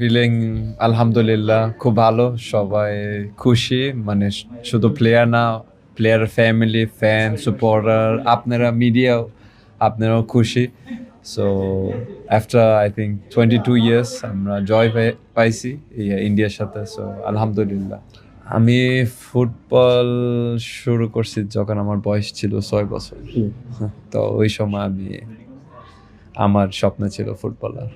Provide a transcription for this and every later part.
Feeling আলহামদুলিল্লাহ খুব ভালো সবাই খুশি মানে শুধু প্লেয়ার না প্লেয়ার ফ্যামিলি ফ্যান সুপোর্টার আপনারা মিডিয়াও আপনারাও খুশি। So after I think twenty two years আমরা জয় পাইছি ইন্ডিয়ার সাথে সো আলহামদুলিল্লাহ আমি ফুটবল শুরু করছি যখন আমার বয়স ছিল ছয় বছর। তো ওই সময় আমি আমার স্বপ্ন ছিল ফুটবলার।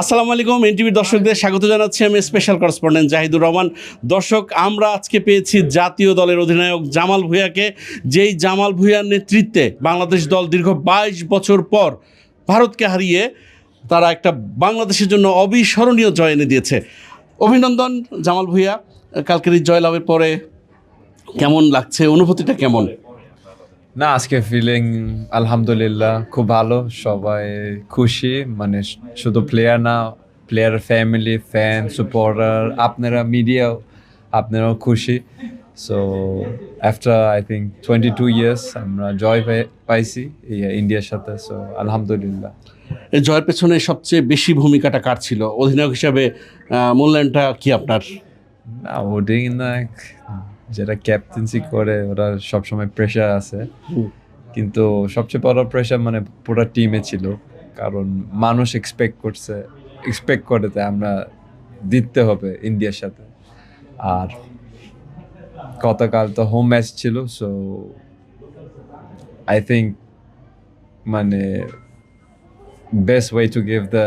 আসসালামু আলাইকুম এনটিভির দর্শকদের স্বাগত জানাচ্ছি আমি স্পেশাল করেসপন্ডেন্ট জাহিদুর রহমান। দর্শক, আমরা আজকে পেয়েছি জাতীয় দলের অধিনায়ক জামাল ভুঁইয়াকে। যেই জামাল ভুঁইয়ার নেতৃত্বে বাংলাদেশ দল দীর্ঘ বাইশ বছর পর ভারতকে হারিয়ে তারা একটা বাংলাদেশের জন্য অবিস্মরণীয় জয় এনে দিয়েছে। অভিনন্দন জামাল ভুঁইয়া, কালকের এই জয়লাভের পরে কেমন লাগছে, অনুভূতিটা কেমন? না আজকে ফিলিং আলহামদুলিল্লাহ খুব ভালো। সবাই খুশি মানে শুধু প্লেয়ার না প্লেয়ার ফ্যামিলি ফ্যান সুপোর্টার আপনারা মিডিয়াও আপনারাও খুশি। So after I think twenty two years আমরা জয় পাইছি ইন্ডিয়ার সাথে। সো আলহামদুলিল্লাহ। এই জয়ের পেছনে সবচেয়ে বেশি ভূমিকাটা কার ছিল? অধিনায়ক হিসাবে মূল্যায়নটা কি আপনার? না না যেটা ক্যাপ্টেন্সি করে ওরা সবসময় প্রেশার আছে। কিন্তু সবচেয়ে বড় প্রেশার মানে পুরো টিমে ছিল। কারণ মানুষ এক্সপেক্ট করছে এক্সপেক্ট করে যে আমরা জিততে হবে ইন্ডিয়ার সাথে। আর গতকাল তো হোম ম্যাচ ছিল সো আই থিঙ্ক মানে best way to give the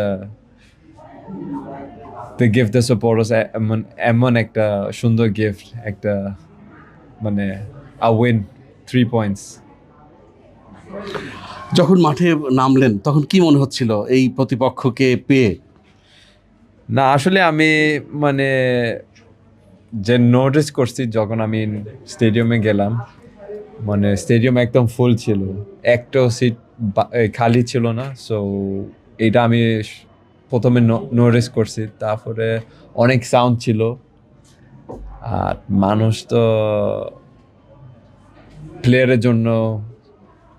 to give the supporters এমন এমন একটা সুন্দর গিফট একটা মানে আ উইন থ্রি পয়েন্টস যখন মাঠে নামলেন তখন কি মনে হচ্ছিল এই প্রতিপক্ষকে পেয়ে? না আসলে আমি মানে যে নোটিস করছি যখন আমি স্টেডিয়ামে গেলাম মানে স্টেডিয়াম একদম ফুল ছিল। একটাও সিট খালি ছিল না সো এটা আমি প্রথমে নোটিস করছি। তারপরে অনেক সাউন্ড ছিল। আর মানুষ তো প্লেয়ারের জন্য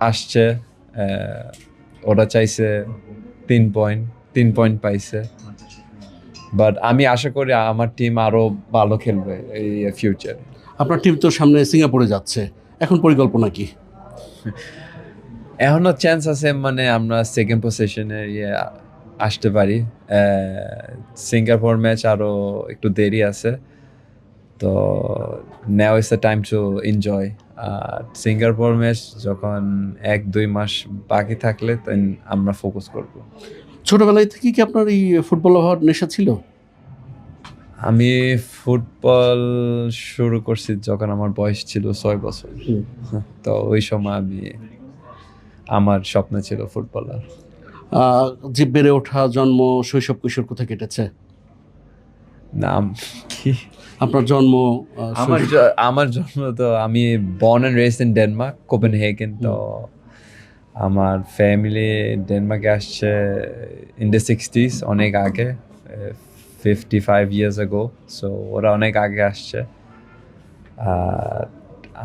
আসছে ওরা চাইছে তিন পয়েন্ট তিন পয়েন্ট পাইছে। বাট আমি আশা করি আমার টিম আরও ভালো খেলবে এই ফিউচার আপনার টিম তো সামনে সিঙ্গাপুরে যাচ্ছে এখন পরিকল্পনা কি? এখনও চান্স আছে মানে আমরা সেকেন্ড পজিশনে ইয়ে আসতে পারি। সিঙ্গাপুর ম্যাচ আরও একটু দেরি আছে। তো now is the time to enjoy R Singapore match যখন এক দুই মাস বাকি থাকলে দেন আমরা ফোকাস করব। ছোটবেলায় থেকে কি আপনার এই ফুটবল হওয়ার নেশা ছিল? আমি ফুটবল শুরু করছি যখন আমার বয়স ছিল ছয় বছর। তো ওই সময় আমি আমার স্বপ্ন ছিল ফুটবলার যে বেড়ে ওঠা জন্ম শৈশব কিশোর কোথায় কেটেছে? নাম কি? আপনার জন্ম আমার আমার জন্ম তো আমি born and raised in Denmark Copenhagen তো আমার ফ্যামিলি ডেনমার্কে আসছে ইন দ্য সিক্সটিস অনেক আগে fifty five years ago so ওরা অনেক আগে আসছে। আর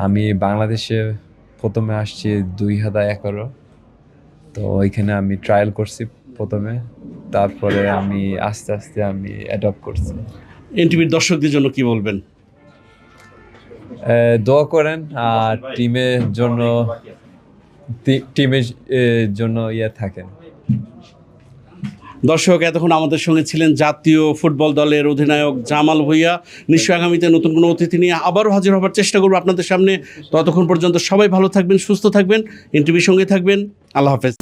আমি বাংলাদেশে প্রথমে আসছি দুই হাজার এগারো তো ওইখানে আমি ট্রায়াল করছি প্রথমে তারপরে আমি আস্তে আস্তে আমি অ্যাডপ্ট করছি। এনটিভির দর্শকদের জন্য কি বলবেন? আহ, দোয়া করেন আর টিমের জন্য টিমের জন্য ইয়ে থাকেন। দর্শক এতক্ষণ আমাদের সঙ্গে ছিলেন জাতীয় ফুটবল দলের অধিনায়ক জামাল ভুইয়া। নিশ্চয় আগামীতে নতুন কোনো অতিথি নিয়ে আবারও হাজির হবার চেষ্টা করব আপনাদের সামনে। ততক্ষণ পর্যন্ত সবাই ভালো থাকবেন সুস্থ থাকবেন। এনটিভির সঙ্গে থাকবেন। আল্লাহ হাফেজ।